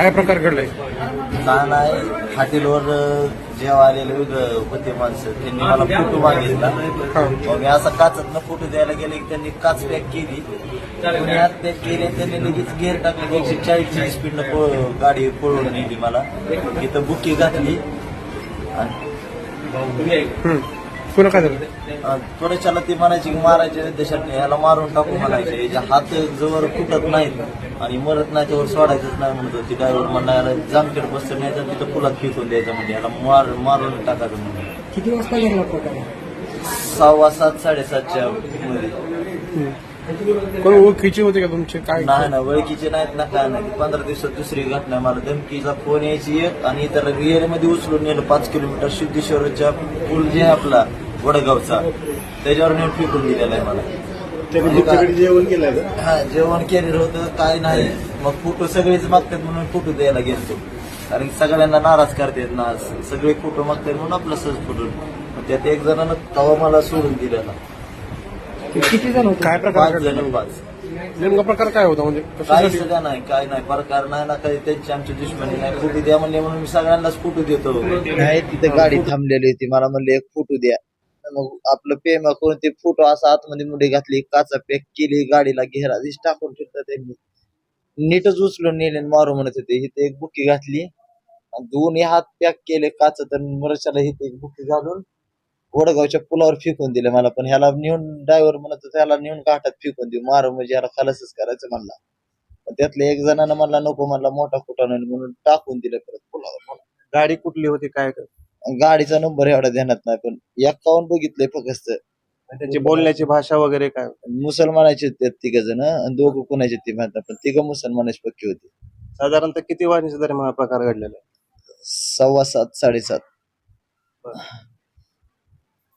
काय प्रकार घडलाय? का नाही हॉटेलवर जेव्हा आलेले होते माणसं त्यांनी मला फोटो मागितला. मग मी असा काचत फोटो द्यायला गेले की त्यांनी काच पॅक केली. कोणी हात पॅक केले त्यांनी लगेच गेअर टाकले एकशे चाळीसची स्पीडनं गाडी पळवून नेली मला. इथं बुकी घातली. आणि. पुन्हा काय झालं? त्वरेच्याला ती म्हणायची की मारायचे देशात याला मारून टाकू म्हणायचे. याच्या हात जवळ फुटत नाहीत आणि मरत नाही त्यावर सोडायचंच नाही म्हणत होती. ड्रायव्हर म्हणला याला जामखेड बसतं नाही तर तिथं पुलात फेकून द्यायचं म्हणजे याला मार मारून टाकायचं म्हणजे किती वाजता घडला प्रकार सहावा सात साडेसातच्या मध्ये. कोण ओळखीचे होते का तुमचे? काय? नाही ना ओळखीचे नाहीत ना काय नाही. पंधरा दिवसात दुसरी घटना मला धमकीचा फोन यायची एक आणि इतर रिअलमध्ये उचलून नेलं. पाच किलोमीटर सिद्धेश्वरच्या पूल जे आहे आपला वडगावचा. त्याच्यावर नेऊन फेकून दिलेला आहे मला. जेवण केलं हा जेवण केलेलं होतं काय नाही. मग फोटो सगळेच मागतात म्हणून फोटो द्यायला गेलतो. कारण सगळ्यांना नाराज करतात ना सगळे फोटो मागतात म्हणून आपला सहज फोटो. त्यात एक जणांना तवा मला सोडून दिलेला. किती जण होते? काय प्रकार पाच जण पाच. नेमका प्रकार काय होता? म्हणजे काही कशासाठी सुद्धा नाही काय नाही. प्रकार नाही ना काही त्यांची आमची दुश्मनी नाही. फोटो द्या म्हणले म्हणून मी सगळ्यांनाच फोटो देतो. नाही तिथे गाडी थांबलेली होती. मला म्हणले एक फोटो द्या. मग आपलं पेमा करून ते फोटो असा आतमध्ये मुंडी घातली काचा पॅक केली गाडीला घेरा दिस टाकून ठेवतात त्यांनी. नीटच उचलून नेले आणि मारू म्हणत होते. इथे एक बुकी घातली. आणि दोन्ही हात पॅक केले काच तर मरशाला इथे एक बुकी घालून. वडगावच्या पुलावर फेकून दिले मला पण. ह्याला नेऊन ड्रायव्हर म्हणत होता, ह्याला नेऊन काठात फेकून देऊ. मारू म्हणजे ह्याला खलासच करायचं म्हणला. पण त्यातल्या एक जणांना म्हणला नको म्हणला मोठा खोटा नाही म्हणून टाकून दिलं परत पुलावर गाडी कुठली होती काय गाडीचा नंबर एवढा ध्यानात नाही पण एक्कावन्न बघितलंय फक्त. त्याची बोलण्याची भाषा वगैरे काय? मुसलमानाचे होते तिघ जण आणि दोघं कोणाचे ते म्हणतात पण तिघ मुसलमानाची पक्की होती. साधारणतः किती वाजण्याच्या दरम्यान हा प्रकार घडलेला आहे सव्वा सात साडेसात.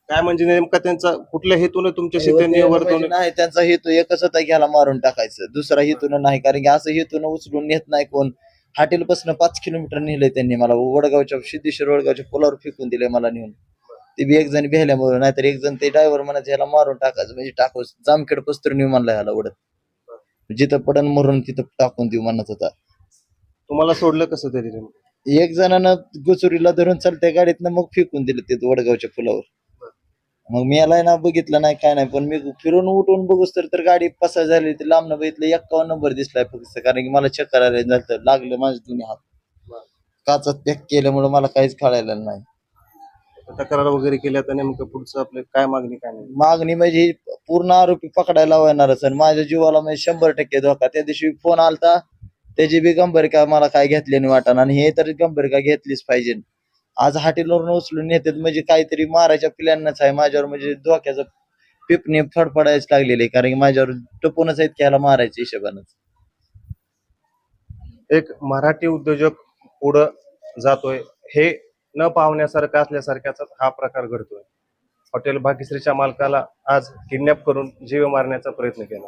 काय म्हणजे नेमका त्यांचा कुठल्या हेतून तुमच्याशी त्यांनी म्हणजे वर्तवणूक नाही त्यांचा हेतू एकच होता की ह्याला मारून टाकायचं. दुसरा हेतून नाही कारण की असं हेतून उचलून नेत नाही कोण. हॉटेल पासून पाच किलोमीटर नेलंय त्यांनी मला. वडगावच्या सिद्धेश्वर वडगावच्या पुलावर फेकून दिले मला नेऊन. ते बी एक जण भेल्यामुळे नाहीतर एक जण ते ड्रायव्हर म्हणायचं ह्याला मारून टाकायचं म्हणजे टाकू जामखेड पस्तर नेऊ म्हणला ह्याला उडत जिथं पडन मरून तिथं टाकून देऊ म्हणत होता. तुम्हाला सोडलं कसं तरी? एक जणानं गुचुरीला धरून चालत्या गाडीतनं मग फेकून दिलं ते वडगावच्या पुलावर. मग मी याला ना बघितलं नाही काय नाही पण मी फिरून उठून बघूस तर तर गाडी पसार झाली ते लांबनं बघितलं एक्कावन्न नंबर दिसलाय फक्त कारण की मला चक्कर आले झालं लागलं माझे दोन्ही हात. काचात पॅक केल्यामुळे मला काहीच कळायला नाही. तक्रार वगैरे केल्या तर नेमकं पुढचं आपलं काय मागणी काय नाही? मागणी म्हणजे पूर्ण आरोपी पकडायला येणारच आणि माझ्या जीवाला म्हणजे शंभर टक्के धोका. त्या दिवशी फोन आलता त्याची बी गंभीर मला काय घेतली नाही वाटण आणि हे तर गंभीर का घेतलीच पाहिजे. आज हॉटेलवरून उचलून नेतात म्हणजे काहीतरी मारायच्या प्लॅनच आहे माझ्यावर म्हणजे धोक्याचं पिपणे फडफडायच लागलेले कारण की माझ्यावर टपूनच आहेत की ह्याला मारायच्या हिशोबानंच. एक मराठी उद्योजक पुढं जातोय हे न पावण्यासारखं असल्यासारख्याच हा प्रकार घडतोय. हॉटेल भाग्यश्रीच्या मालकाला आज किडनॅप करून जीव मारण्याचा प्रयत्न केला.